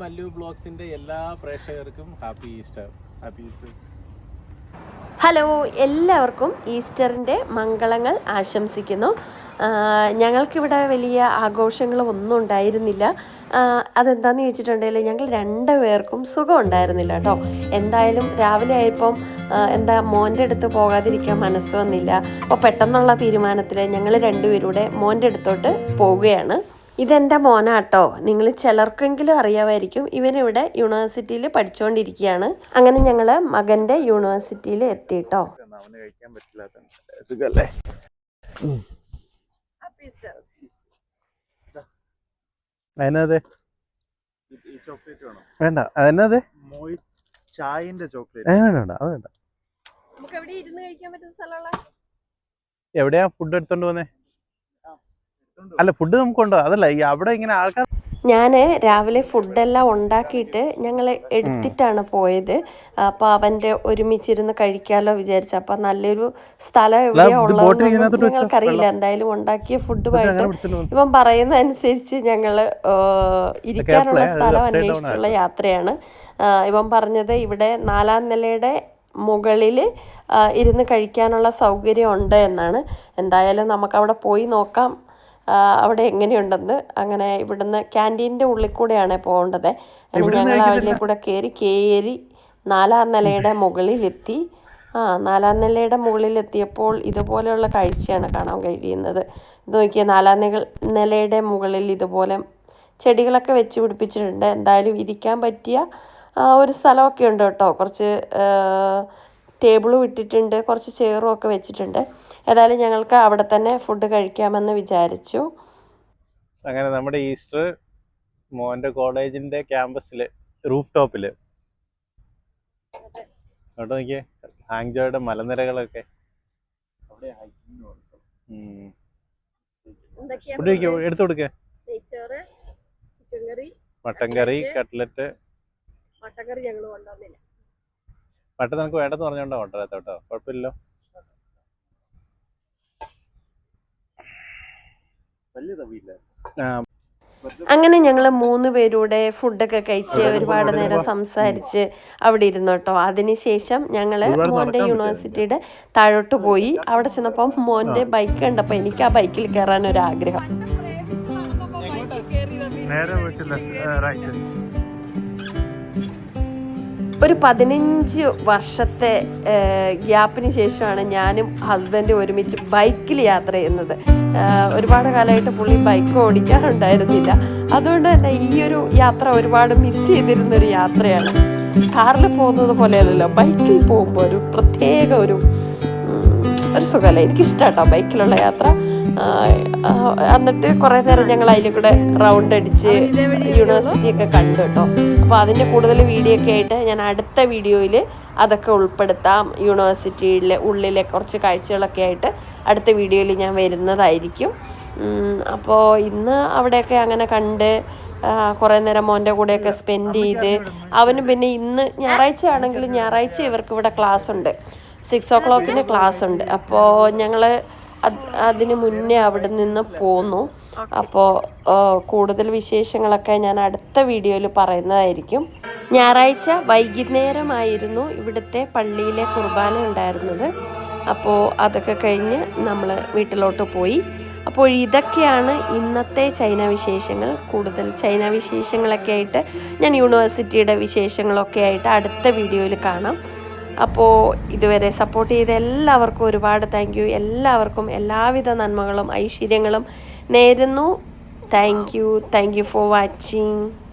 മല്ലു ബ്ലോഗ്സിന്റെ എല്ലാ പ്രേക്ഷകർക്കും happy Easter. Happy Easter. Hello എല്ലാവർക്കും ഈസ്റ്ററിന്റെ മംഗളങ്ങൾ ആശംസിക്കുന്നു. ഞങ്ങൾക്കിവിടെ വലിയ ആഘോഷങ്ങൾ ഒന്നും ഉണ്ടായിരുന്നില്ല. അതെന്താണെന്ന് ചോദിച്ചിട്ടുണ്ടെങ്കിൽ ഞങ്ങൾ രണ്ട് പേർക്കും സുഖം ഉണ്ടായിരുന്നില്ല കേട്ടോ. എന്തായാലും രാവിലെ ആയപ്പം എന്താ മോന്റെ അടുത്ത് പോകാതിരിക്കാൻ മനസ്സ് വന്നില്ല. അപ്പോൾ പെട്ടെന്നുള്ള തീരുമാനത്തിൽ ഞങ്ങൾ രണ്ടുപേരൂടെ മോന്റെ അടുത്തോട്ട് പോവുകയാണ്. ഇതെന്റെ മോനാട്ടോ. നിങ്ങൾ ചിലർക്കെങ്കിലും അറിയാമായിരിക്കും. ഇവനിവിടെ യൂണിവേഴ്സിറ്റിയിൽ പഠിച്ചുകൊണ്ടിരിക്കുകയാണ് അങ്ങനെ ഞങ്ങൾ മകന്റെ യൂണിവേഴ്സിറ്റിയിൽ എത്തിയിട്ടോ ചോക്ലേറ്റ് വേണ്ട. അതിനതെ ചായന്റെ വേണ്ട വേണ്ട. അത് വേണ്ട. എവിടെയാ ഫുഡ് എടുത്തോണ്ട് പോന്നെ? അല്ല ഫുഡ് നമുക്ക് ഉണ്ടോ അതല്ല ഈ അവിടെ ഇങ്ങനെ ആൾക്കാർ ഞാൻ രാവിലെ ഫുഡെല്ലാം ഉണ്ടാക്കിയിട്ട് ഞങ്ങൾ എടുത്തിട്ടാണ് പോയത്. അപ്പോൾ അവന്റെ ഒരുമിച്ചിരുന്ന് കഴിക്കാമല്ലോ വിചാരിച്ചു. അപ്പോൾ നല്ലൊരു സ്ഥലം എവിടെയാ ഉള്ളത് നിങ്ങൾക്കറിയില്ല. ഞങ്ങൾക്കറിയില്ല എന്തായാലും ഉണ്ടാക്കിയ ഫുഡുമായിട്ട് ഇവൻ പറയുന്ന അനുസരിച്ച് ഞങ്ങൾ ഇരിക്കാനുള്ള സ്ഥലം അന്വേഷിച്ചുള്ള യാത്രയാണ്. ഇപ്പം ഇവൻ പറഞ്ഞത് ഇവിടെ നാലാം നിലയുടെ മുകളിൽ ഇരുന്ന് കഴിക്കാനുള്ള സൗകര്യം ഉണ്ട് എന്നാണ്. എന്തായാലും നമുക്ക് അവിടെ പോയി നോക്കാം. അവിടെ എങ്ങനെയുണ്ടെന്ന് അങ്ങനെ ഇവിടുന്ന് ക്യാന്റീന്റെ ഉള്ളിൽ കൂടെയാണ് പോകേണ്ടത്. ഞങ്ങൾ അതിലെ കൂടെ കയറി കയറി നാലാം നിലയുടെ മുകളിലെത്തി. ആ നാലാം നിലയുടെ മുകളിലെത്തിയപ്പോൾ ഇതുപോലെയുള്ള കാഴ്ചയാണ് കാണാൻ കഴിയുന്നത്. ഇത് നോക്കിയാൽ നാലാം നില നിലയുടെ മുകളിൽ ഇതുപോലെ ചെടികളൊക്കെ വെച്ച് പിടിപ്പിച്ചിട്ടുണ്ട്. എന്തായാലും ഇരിക്കാൻ പറ്റിയ ഒരു സ്ഥലമൊക്കെ ഉണ്ട് കേട്ടോ. കുറച്ച് ടേബിളും ഇട്ടിട്ടുണ്ട് കുറച്ച് ചെയറും ഒക്കെ വെച്ചിട്ടുണ്ട്. ഏതായാലും ഞങ്ങൾക്ക് അവിടെ തന്നെ ഫുഡ് കഴിക്കാമെന്ന് വിചാരിച്ചു. അങ്ങനെ നമ്മുടെ ഈസ്റ്റർ മോന്റെ കോളേജിന്റെ ക്യാമ്പസിൽ റൂഫ് ടോപ്പിൽ അവിടെ നോക്കിയേ ഹാങ്ജോയുടെ മലനിരകളൊക്കെ. എടുത്തു കൊടുക്കേ. നെയ്ച്ചോറ് chicken curry mutton curry cutlet mutton curry ഞങ്ങൾ കൊണ്ടുവന്നില്ല. മട്ടൻ നമുക്ക് വേണ്ടെന്ന് പറഞ്ഞോണ്ടോ കൊണ്ടുവരാത്ത കേട്ടോ. കുഴപ്പമില്ലല്ലോ. അങ്ങനെ ഞങ്ങൾ മൂന്ന് പേരൂടെ ഫുഡൊക്കെ കഴിച്ച് ഒരുപാട് നേരം സംസാരിച്ച് അവിടെ ഇരുന്നു കേട്ടോ. അതിനുശേഷം ഞങ്ങൾ മോന്റെ യൂണിവേഴ്സിറ്റിയുടെ താഴോട്ട് പോയി. അവിടെ ചെന്നപ്പോൾ മോന്റെ ബൈക്ക് കണ്ടപ്പോൾ എനിക്ക് ആ ബൈക്കിൽ കയറാൻ ഒരു ആഗ്രഹം നേരെ വീട്ടിൽ റൈറ്റ്. ഒരു പതിനഞ്ച് വർഷത്തെ ഗ്യാപ്പിന് ശേഷമാണ് ഞാനും ഹസ്ബൻഡും ഒരുമിച്ച് ബൈക്കിൽ യാത്ര ചെയ്യുന്നത്. ഒരുപാട് കാലമായിട്ട് പുള്ളി ബൈക്ക് ഓടിക്കാറുണ്ടായിരുന്നില്ല. അതുകൊണ്ട് തന്നെ ഈ ഒരു യാത്ര ഒരുപാട് മിസ് ചെയ്തിരുന്നൊരു യാത്രയാണ്. കാറിൽ പോകുന്നത് പോലെയല്ലല്ലോ ബൈക്കിൽ പോകുമ്പോൾ ഒരു പ്രത്യേക ഒരു ഒരു സുഖമല്ല. എനിക്കിഷ്ടാട്ടോ ബൈക്കിലുള്ള യാത്ര. എന്നിട്ട് കുറേ നേരം ഞങ്ങൾ അതിൽ കൂടെ റൗണ്ട് അടിച്ച് യൂണിവേഴ്സിറ്റി ഒക്കെ കണ്ടു കേട്ടോ. അപ്പോൾ അതിന്റെ കൂടുതൽ വീഡിയോ ഒക്കെ ആയിട്ട് ഞാൻ അടുത്ത വീഡിയോയിൽ അതൊക്കെ ഉൾപ്പെടുത്താം. യൂണിവേഴ്സിറ്റിയിലെ ഉള്ളിലെ കുറച്ച് കാഴ്ചകളൊക്കെ ആയിട്ട് അടുത്ത വീഡിയോയിൽ ഞാൻ വരുന്നതായിരിക്കും. അപ്പോൾ ഇന്ന് അവിടെയൊക്കെ അങ്ങനെ കണ്ട് കുറേ നേരം മോന്റെ കൂടെയൊക്കെ സ്പെൻഡ് ചെയ്ത് അവന് പിന്നെ ഇന്ന് ഞായറാഴ്ച ആണെങ്കിൽ ഞായറാഴ്ച ഇവർക്ക് ഇവിടെ ക്ലാസ് ഉണ്ട്. സിക്സ് ഓ ക്ലോക്കിന് ക്ലാസ് ഉണ്ട് അപ്പോൾ ഞങ്ങൾ അതിന് മുന്നേ അവിടെ നിന്ന് പോന്നു. അപ്പോൾ കൂടുതൽ വിശേഷങ്ങളൊക്കെ ഞാൻ അടുത്ത വീഡിയോയിൽ പറയുന്നതായിരിക്കും. ഞായറാഴ്ച വൈകുന്നേരമായിരുന്നു ഇവിടുത്തെ പള്ളിയിലെ കുർബാന ഉണ്ടായിരുന്നത്. അപ്പോൾ അതൊക്കെ കഴിഞ്ഞ് നമ്മൾ വീട്ടിലോട്ട് പോയി. അപ്പോൾ ഇതൊക്കെയാണ് ഇന്നത്തെ ചൈന വിശേഷങ്ങൾ. കൂടുതൽ ചൈന വിശേഷങ്ങളൊക്കെ ആയിട്ട് ഞാൻ യൂണിവേഴ്സിറ്റിയുടെ വിശേഷങ്ങളൊക്കെ ആയിട്ട് അടുത്ത വീഡിയോയിൽ കാണാം. അപ്പോൾ ഇതുവരെ സപ്പോർട്ട് ചെയ്ത എല്ലാവർക്കും ഒരുപാട് താങ്ക് എല്ലാവർക്കും എല്ലാവിധ നന്മകളും ഐശ്വര്യങ്ങളും നേരുന്നു. Thank you thank you for watching